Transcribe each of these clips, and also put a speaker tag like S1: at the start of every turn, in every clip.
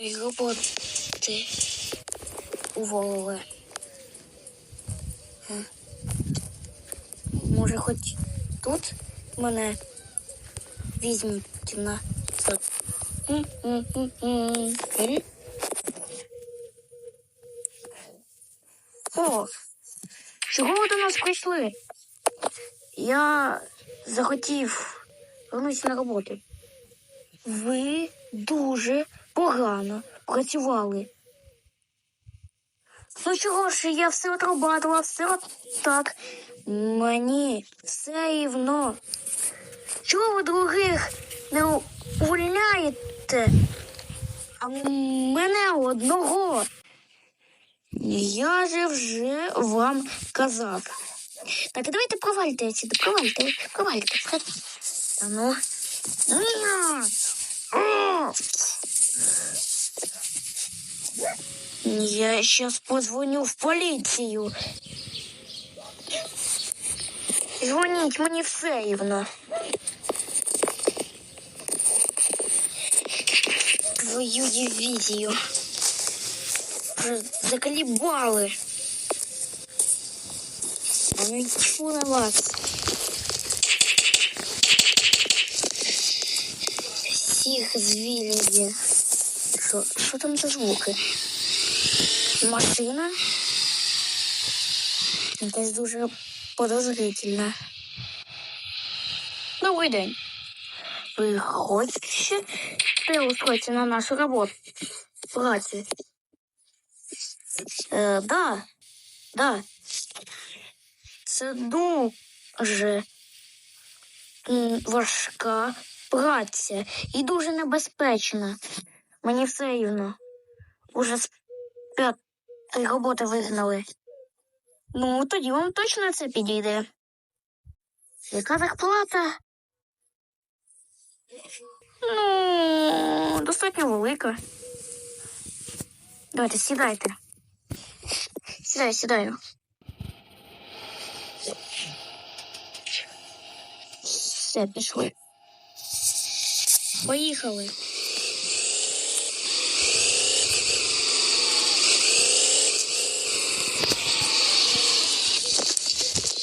S1: Й роботи уволили. М. Може, хоч тут мене візьмуть на. О, чого ви до нас прийшли? Я захотів вернутися на роботу. Ви дуже погано працювали. Ну чого ж, я все отрабатувала, все так. Мені все рівно. Чого ви других не увольняєте? А мене одного. Я же вже вам казав. Так, давайте провальте отсюда, провальте, провальте. Та ну. Ня! О! Я сейчас позвоню в поліцію. Дзвоніть мені все рівно. Твою дивізію. Заколебали. Ну на вас. Всіх звільнили. Що там за звуки? Машина? Якась дуже подозрительна. Добрий день. Ви хочете устроїтися на нашу роботу? Працю? Е, да, да. Це дуже важка праця і дуже небезпечна. Мені все рівно. Уже з п'ятої роботи вигнали. Ну, тоді вам точно це підійде. Яка зарплата? Ну, достатньо велика. Давайте, сідайте. Сідаю, сідаю. Все, пішли. Поїхали.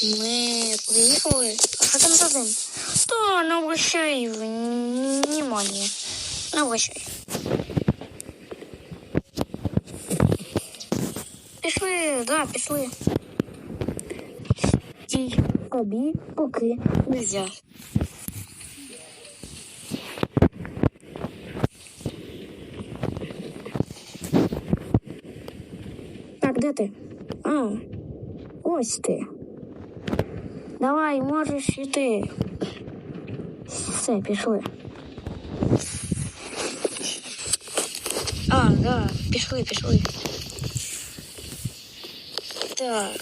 S1: Ми приїхали. А що там? Та не обращай внимания. Не обращай. Пішли, да, пішли. Стій, тобі поки нельзя. Так, де ти? А, ось ти. Давай, можеш іти. Все, пішли. А, да, пішли, пішли. Так.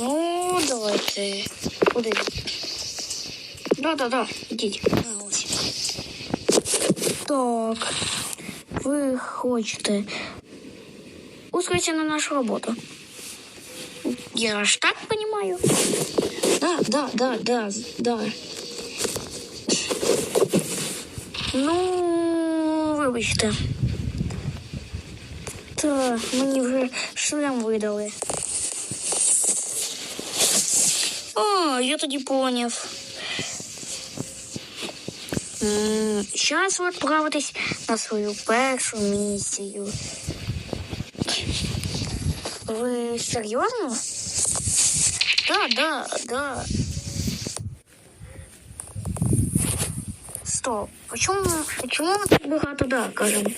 S1: Ну, давайте. Куди? Да, да, да, ідіть. А, ось. Так. Ви хочете ускориться на нашу роботу. Я ж так понимаю. Да, да, да, да, да. Ну, вибачте. Та мені вже шлем видали. А, я тоді поняв. Зараз ви відправитесь на свою першу місію. Ви серйозно? Да, да, да. Стоп. Почему, почему ми так багато да кажемо?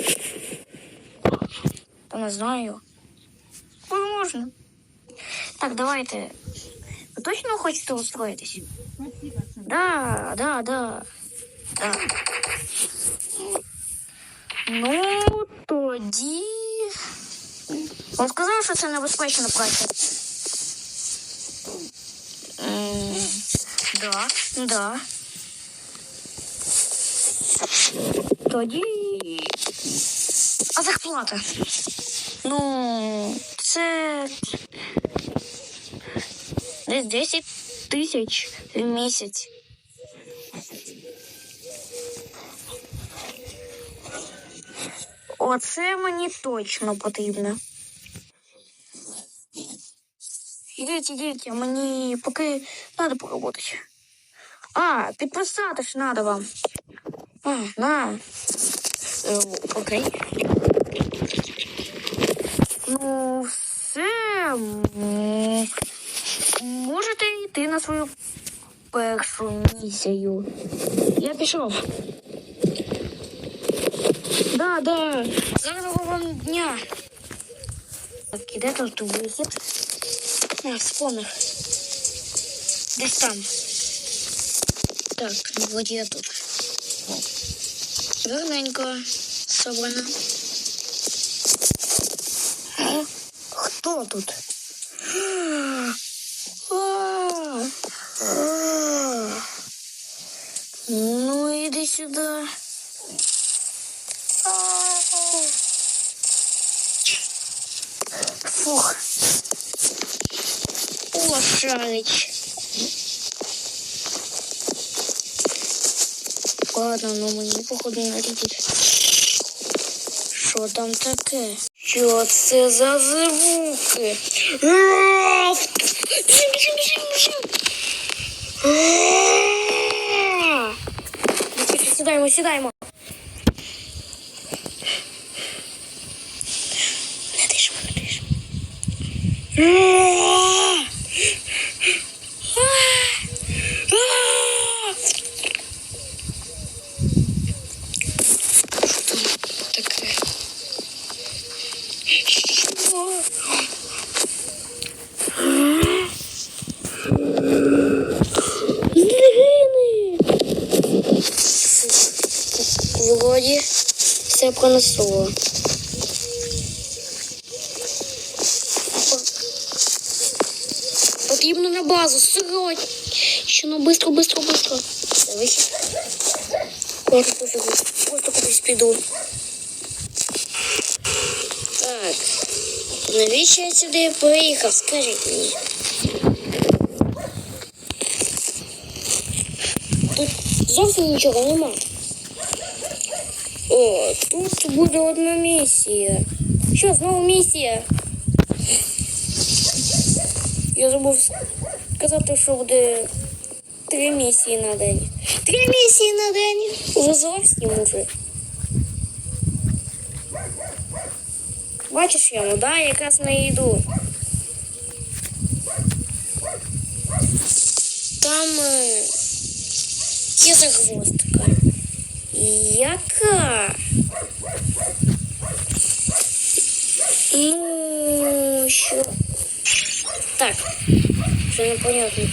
S1: Та не знаю. Возможно. Так, давайте. Ви точно хочете устроїтись? Да, да, да. да. Ну, тоді. Он сказав, що це небезпечна праця. Да, да. Тоді. А зарплата? Ну, це десь 10 тисяч в місяць. Оце мені точно потрібно. Ідіть, ідіть, а мені поки треба поработати. А, підписати ж треба вам. А, на. Е, окей. Ну, все. Можете йти на свою першу місію. Я пішов. Да, да. Гарного вам дня. Так, іде тут вихід. А, вспомнив. Десь там. Так, ну, вроді я тут. Гарненько собрано. А? Хто тут? А, а. Ну, іди сюди. Фух. Лошарич. Ладно, ну мені походу не летить. Що там таке? Що це за звуки? А! Сідаємо, сідаємо. Не дишимо, не дишимо. А! А! таке? Що? Злигини. Вроді все пронесло. Потрібно на базу, срочно. Що ну быстро, быстро, быстро. Дивись. Ладно, пофігу. Просто кудись піду. Так. Навіщо я сюди приїхав? Скажіть мені. Тут зовсім нічого нема. О, тут буде одна місія. Що, знову місія? Я забув сказати, що буде три місії на день. Три місії на день. Уже зовсім уже. Бачиш йому, да? Я якраз не йду. Там е, є загвоздка. Яка? Ну, що? Так, що непонятно.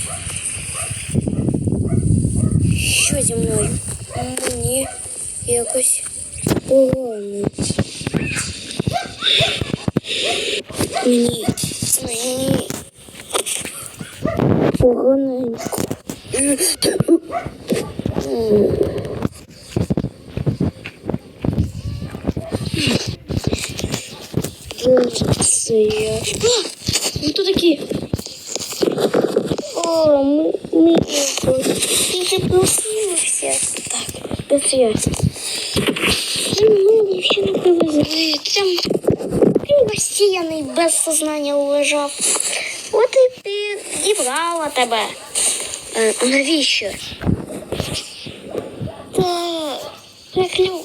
S1: Що зі мною? Мені якось погано. Мені, мені поганенько. А! Ну хто такі? О, ми, ми, ти вже проснувся. Так, де це я? Ну, ще не привезли. Там розсіяний без сознання лежав. От і підібрала тебе. Е, а навіщо? Та перехлю,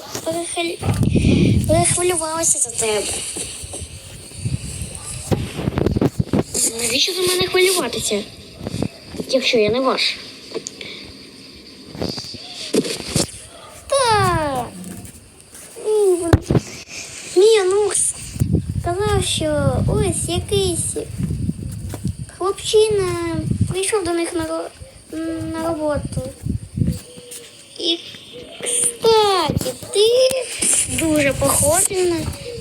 S1: перехвилювалася за тебе. Навіщо за мене хвилюватися, якщо я не ваш? Так. Ні, онук сказав, що ось якийсь хлопчина прийшов до них на, на роботу. І, кстати, ти дуже похожий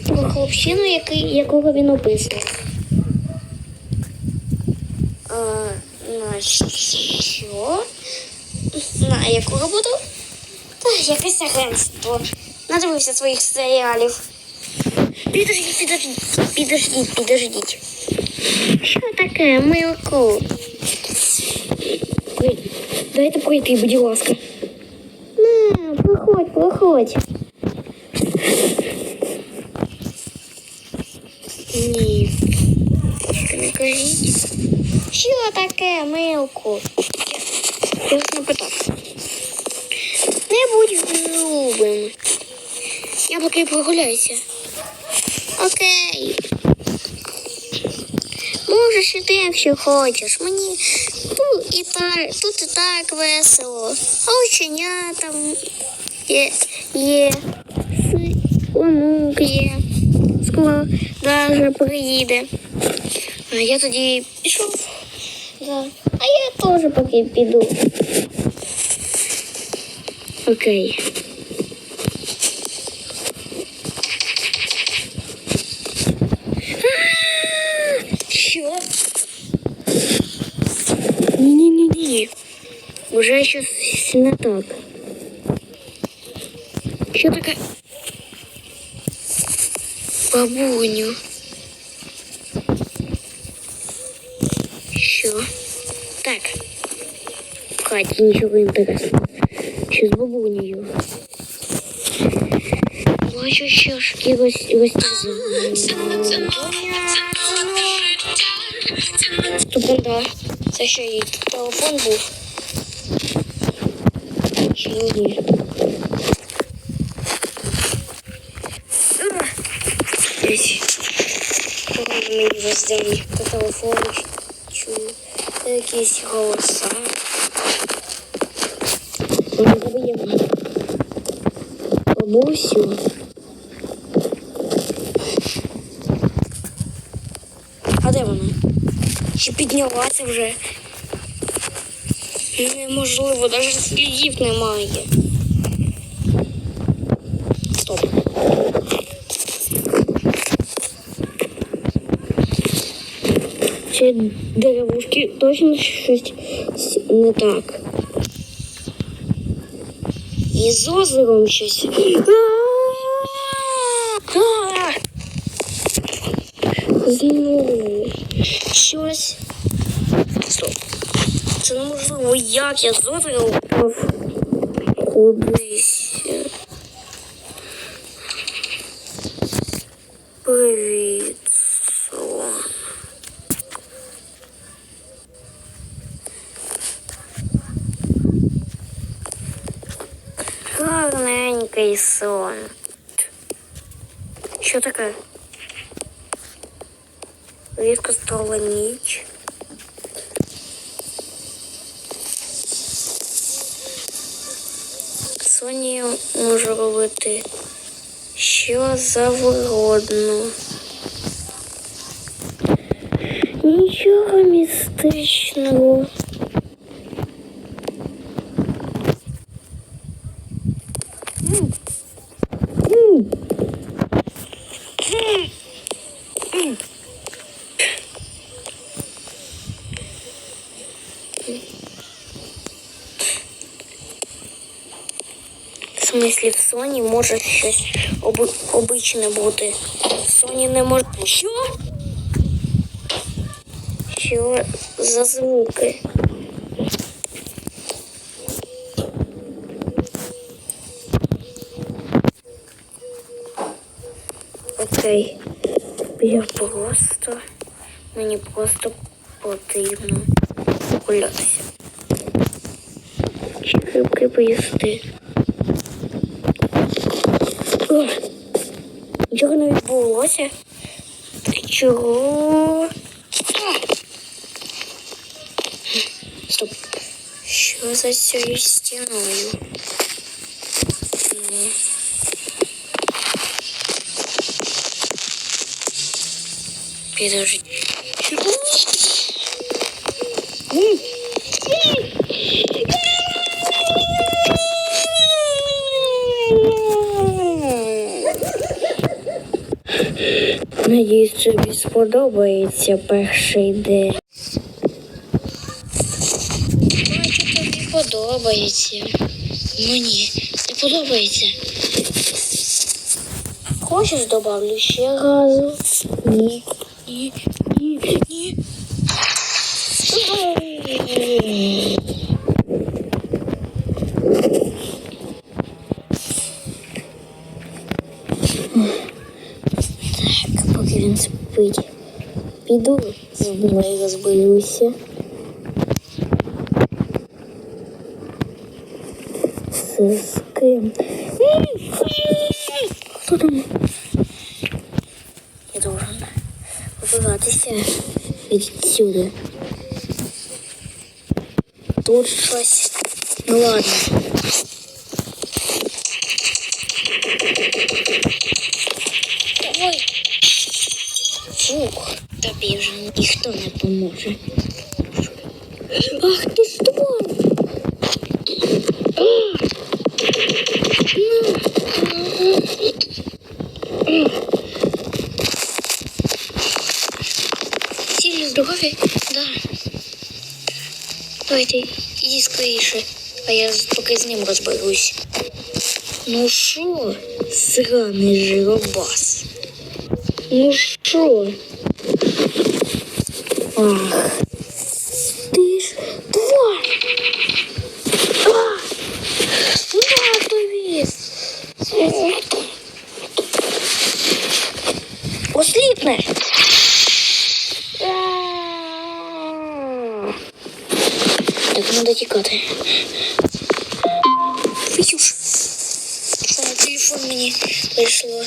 S1: на хлопчину, який, якого він описував. А, на що? На яку роботу? Та якесь агентство. Надивився своїх серіалів. Підождіть, підождіть, підождіть, підождіть. Що таке, Милку? Ой, дайте пройти, будь ласка. На, проходь, проходь. Ні. Тільки не кажіть. Що таке, милку? Я вас не будь грубим. Я поки прогуляюся. Окей. Можеш іти, якщо хочеш. Мені тут і так, тут і так весело. А ученя там є, є. Онук є. Скоро даже приїде. А я тоді пішов. Да. А я теж поки піду. Окей. Що? Ні-ні-ні-ні. Уже щось не так. Що таке? Бабуню. Що? Так. Катя, нічого інтересного. Що з бабунею? Бачу, що шкірось розтязали. Секунда. Це що її телефон був? Чи ні? Погано мені весь по телефону чую. Якісь голоса. Бабусю. А де вона? Чи піднялася вже? Неможливо, навіть слідів немає. Чи деревушки точно щось не так? І з озером щось. Знову щось. Стоп. Це неможливо, як я з озера впав кудись. Привіт, сон. Гарненький сон. Що таке? Різко стала ніч. Соні можу робити що завгодно. Нічого містичного. В смислі в Соні може щось оби... обичне бути. Соні не може. Що? Що за звуки? Окей. Я просто. Мені просто потрібно гулятися. Чи грибки поїсти. Ох, Нічого не відбулося. Чого? А! Стоп. Що за цією стіною? Ну. Підожди. Надіюсь, тобі сподобається перший день. Бачу, тобі подобається. Мені не подобається. Хочеш добавлю ще газу? Ні. Ні. Ні. Ні. він спить. Піду з мною розберуся. З, з ким? Хто там? Я должен вибиратися відсюди. Тут щось. Ну ладно. Ах ти ж тварь! Всі здорові? Да. Давайте, іди скоріше, а я з- поки з ним розберусь. Ну що, сраний жиробас? Ну що? Ти ж тварь! На тобі! Осліпне! Так, треба тікати. Витюш. Що на телефон мені прийшло.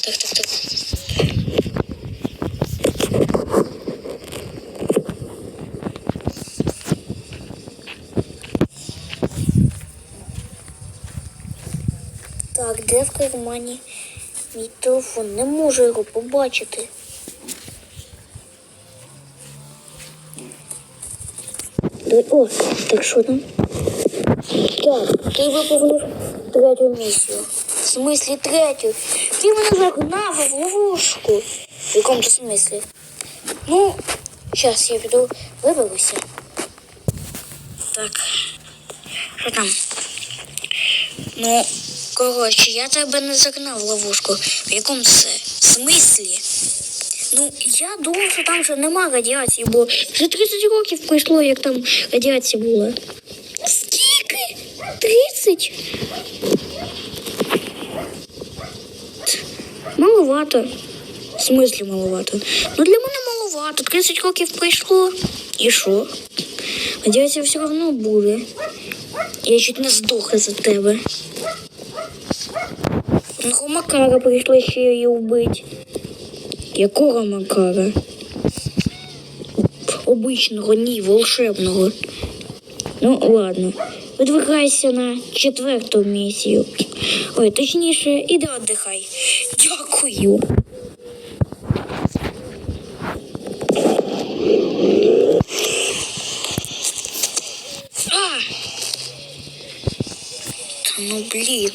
S1: Так, так, так. Так, де в кармані мій телефон? Не можу його побачити. О, так що там? Так, ти виповнив третю місію. В смислі третю? Ти мене загнав в ловушку. В якому то смислі? Ну, зараз я піду виберуся. Так. Що там? Ну, коротше, я тебе не загнав в ловушку. В якому це? смислі? Ну, я думав, що там вже нема радіації, бо вже 30 років пройшло, як там радіація була. Скільки? 30? Маловато. В смислі маловато? Ну для мене маловато. 30 років пройшло. І що? Радіація все одно буде. Я чуть не здох за тебе. Ну, Макара прийшло ще її вбити. Якого Макара? Обичного, ні, волшебного. Ну, ладно. Видвигайся на четверту місію. Ой, точніше, іди віддихай. Дякую. А! Та ну блін.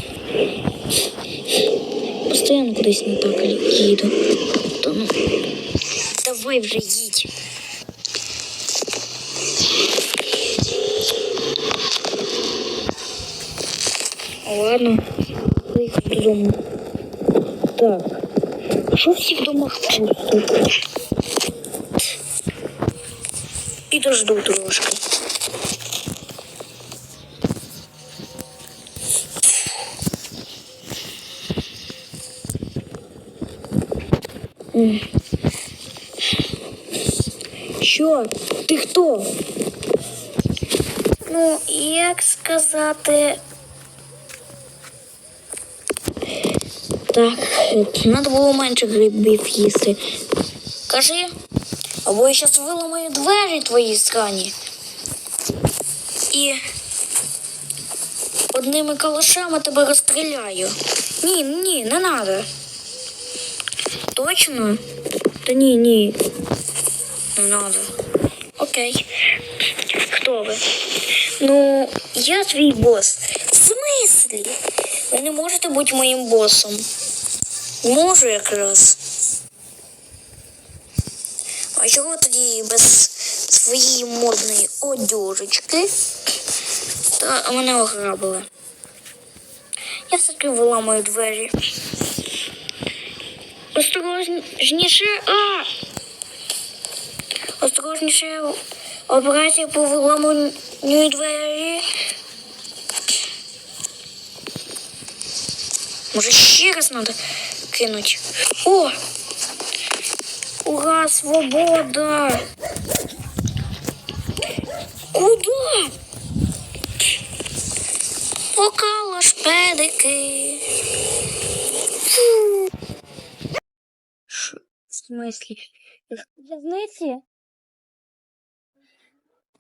S1: Постоянно кудись не так їду. Та ну. Давай вже їдь. Ладно, поїхав додому. Так. А що всі в домах пусто? Підожду трошки. Що? Ти хто? Ну, як сказати. Так, треба було менше грибів їсти. Кажи, або я зараз виламаю двері твої срані. І одними калашами тебе розстріляю. Ні, ні, не треба. Точно? Та ні, ні. Не надо. Окей. Хто ви? Ну, я твій бос. В смислі? Ви не можете бути моїм босом. Можу якраз. А чого тоді без своєї модної одежечки? Та мене ограбили. Я все-таки виламаю двері. Осторожніше. А! Осторожніше. Операція по виламанню двері. Може ще раз надо кинуть. О! Ура, свобода! Куда? Пока педики. Смислі? В'язниці?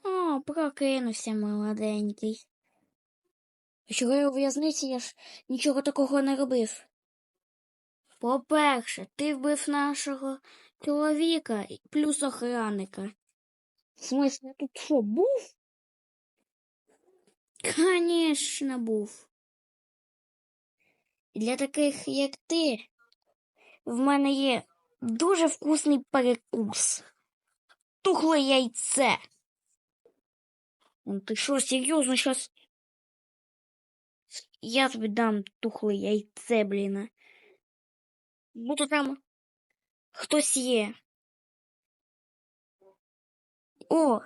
S1: О, прокинувся молоденький. А Чого я у в'язниці? Я ж нічого такого не робив. По-перше, ти вбив нашого чоловіка плюс охранника. В смислі, я тут що, був? Конечно, був. Для таких, як ти, в мене є дуже вкусний перекус. Тухле яйце. Ну, Ти що, серйозно, щас? Я тобі дам тухле яйце, блін. Буду там хтось є. О!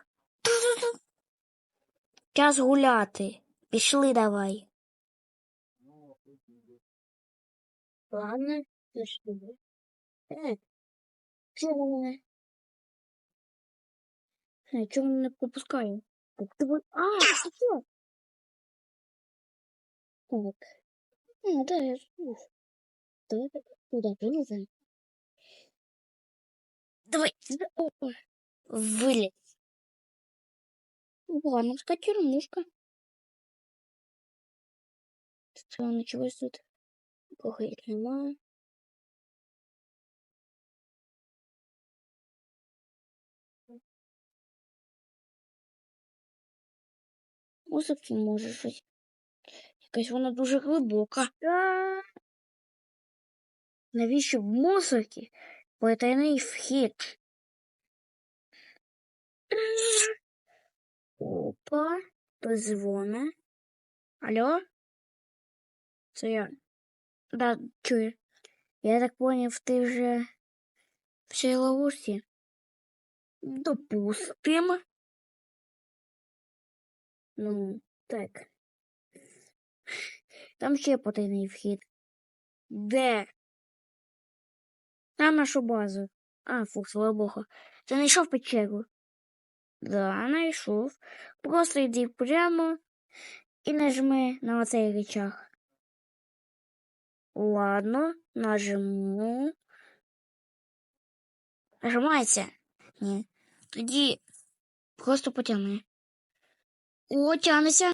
S1: Час гуляти. Пішли давай. Ладно, пішли. Е, чого мене? Е, не пропускає? Так, ти ви- А, що? Так. А, да, я ж був. Давай туди вилізай. Давай. сюди. О, о. Виліз. Ивановская чернушка. Что началось тут? Плохо я понимаю. Музики може щось. Якась вона дуже глибока. Навіщо в музики потайний вхід? Опа, позвони. Алло? Це я. Да, чую. Я так поняв, ти вже в цій ловушці? Допустимо. Ну, так. Там ще потайний вхід. Де? Там нашу базу. А, фу, слава Богу. Ти знайшов печеру? Да, знайшов. Просто йди прямо і нажми на оцей рычаг. Ладно, нажму. Нажимається? Ні. Тоді просто потягни. О.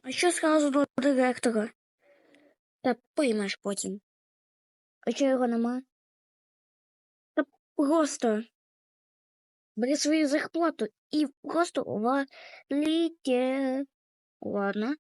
S1: А що зразу до директора? Та поймеш потім. А чого його нема? Та просто бери свою зарплату і просто валите. Ладно.